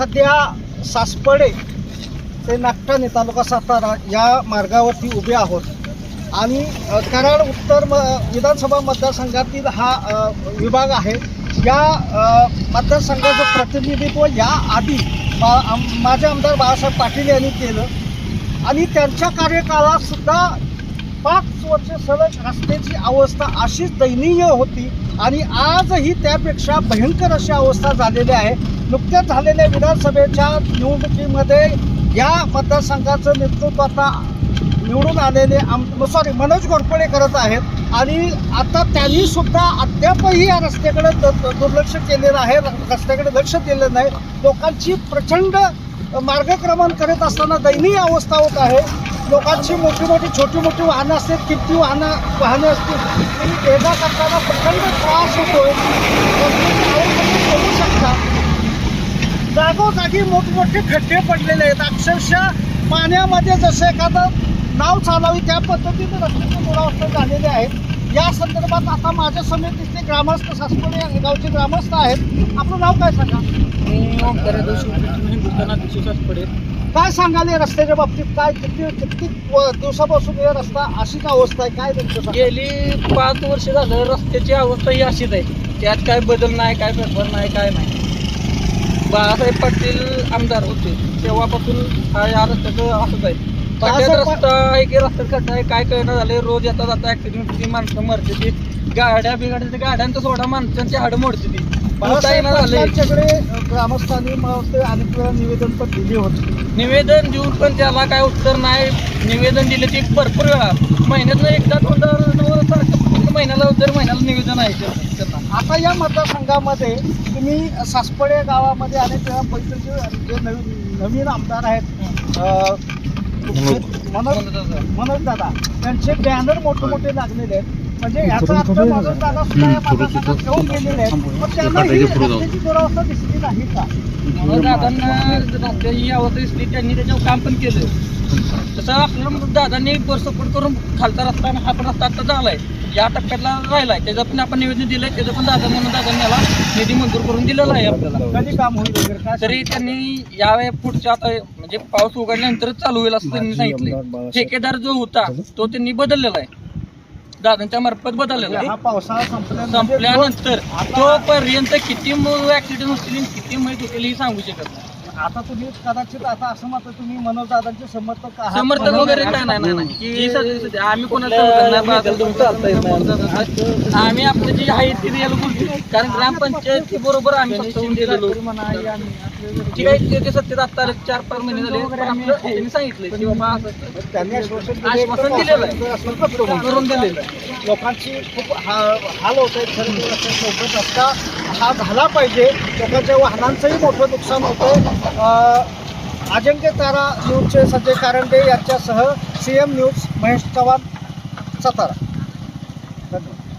सध्या सासपडे ते नागठाणे तालुका सातारा या मार्गावरती उभे आहोत. आणि कराड उत्तर म विधानसभा मतदारसंघातील हा विभाग आहे. या मतदारसंघाचं प्रतिनिधित्व या आधी मा माझे आमदार बाळासाहेब पाटील यांनी केलं. आणि त्यांच्या कार्यकाळात सुद्धा पाच वर्ष सलग रस्त्याची अवस्था अशीच दयनीय होती. आणि आजही त्यापेक्षा भयंकर अशी अवस्था झालेली आहे. नुकत्याच झालेल्या विधानसभेच्या निवडणुकीमध्ये या मतदारसंघाचं नेतृत्व आता निवडून आलेले आम सॉरी मनोज घोरपडे करत आहेत. आणि आता त्यांनी सुद्धा अद्यापही या रस्त्याकडे द- दुर्लक्ष केलेलं आहे. रस्त्याकडे लक्ष दिलं नाही. लोकांची प्रचंड मार्गक्रमण करत असताना दयनीय अवस्था होत आहे. लोकांची मोठी मोठी छोटी मोठी वाहनं असतात किती वाहनं वाहनं असतील. ती करताना प्रचंड त्रास होतोय तुम्ही शकता जागोजागी मोठमोठे खड्डे पडलेले आहेत. अक्षरशः पाण्यामध्ये जसं एखादं नाव चालावी त्या पद्धतीने रस्त्याची दुरावस्था झालेले आहेत. या संदर्भात आता माझ्या समेत तिथले ग्रामस्थ सासपडे गावचे ग्रामस्थ आहेत. आपलं नाव काय सांगा? मी पडेल काय सांगाल या रस्त्याच्या बाबतीत? काय किती किती दिवसापासून या रस्ता अशीच अवस्था आहे? काय तुमचं? गेली पाच वर्ष झालं रस्त्याची अवस्था ही अशीच आहे. त्यात काय बदल नाही काय फेरफार नाही काय नाही. बाळासाहेब पाटील आमदार होते. तेव्हापासून हा या रस्त्याचं असंच आहे. खड्ड्यात रस्ता आहे की रस्त्यात खड्डा आहे? काय कळणं झाले रोज येता जाता ऍक्सिडेंट होती माणसं मरते ती. गाड्या बिगाड्या गाड्यांचा सोडा माणसांची हाडं मोडते ती. पाटलांच्याकडे ग्रामस्थांनी अनेक वेळा निवेदन पण दिली होती. निवेदन देऊन पण त्याला काय उत्तर नाही. निवेदन दिले ते भरपूर वेळा. महिन्यातनं एकदा दोनदा सारखं महिन्याला दर महिन्याला निवेदन आहे त्यांना. आता या मतदारसंघामध्ये तुम्ही सासपडे गावामध्ये अनेक वेळा बघितलं जे नवीन नवीन आमदार आहेत मनोज मनोज दादा. त्यांचे बॅनर मोठे मोठे लागलेले आहेत. म्हणजे याचा अर्थ मनोज दादा सुद्धा या मतदारसंघात घेऊन गेलेले आहेत. पण त्यांना ही रस्त्याची दुरावस्था दिसली नाही का? म्हणून दादांना रस्त्याची ही अवस्था दिसली. त्यांनी त्याच्यावर काम पण केलं. तसं आपल्याला म्हणून दादांनी सपोर्ट करून खालचा रस्ता आणि हा पण रस्ता आता झालाय. या टप्प्यातला राहिलाय. त्याचं पण आपण निवेदन दिलंय. त्याचं पण दादा म्हणून दादांनी याला निधी मंजूर करून दिलेला आहे आपल्याला. कधी काम होईल तरी त्यांनी यावेळी पुढच्या आता म्हणजे पाऊस उघडल्यानंतरच चालू होईल असं त्यांनी सांगितलं ठेकेदार जो होता तो त्यांनी बदललेला आहे. दादांच्या मार्फत बदललेला आहे. पावसाळा संपल्यानंतर तोपर्यंत किती ऍक्सिडेंट होतील आणि किती माहीत होतील हे सांगू शकत नाही. आता तुम्ही कदाचित आता असं मात्र तुम्ही मनोज दादांचे समर्थक आहात समर्थक वगैरे काय नाही नाही, नाही सगळी आम्ही कोणाला समर्थन नाही, बाजूला आम्ही आपलं जे आहे ते रिअल बोलतो कारण ग्रामपंचायत बरोबर आम्ही गेलेलो ते- ते सत्तेत आता चार पाच महिने झाले पण आपलं त्यांनी सांगितलंय की बाबा असं असं. त्यांनी आश्वासन दिले आश्वासन दिलेलं आहे. असं करतो म्हणून. करून दिलेलं आहे. लोकांची खूप हा- हाल होत आहेत खरं तर रस्त्यात लवकर रस्ता हा झाला पाहिजे. लोकांच्या वाहनांचंही मोठं नुकसान होतं अजिंक्य तारा न्यूजचे संजय कारंडे यांच्यासह C M news Mahesh Chavan Satara. धन्यवाद.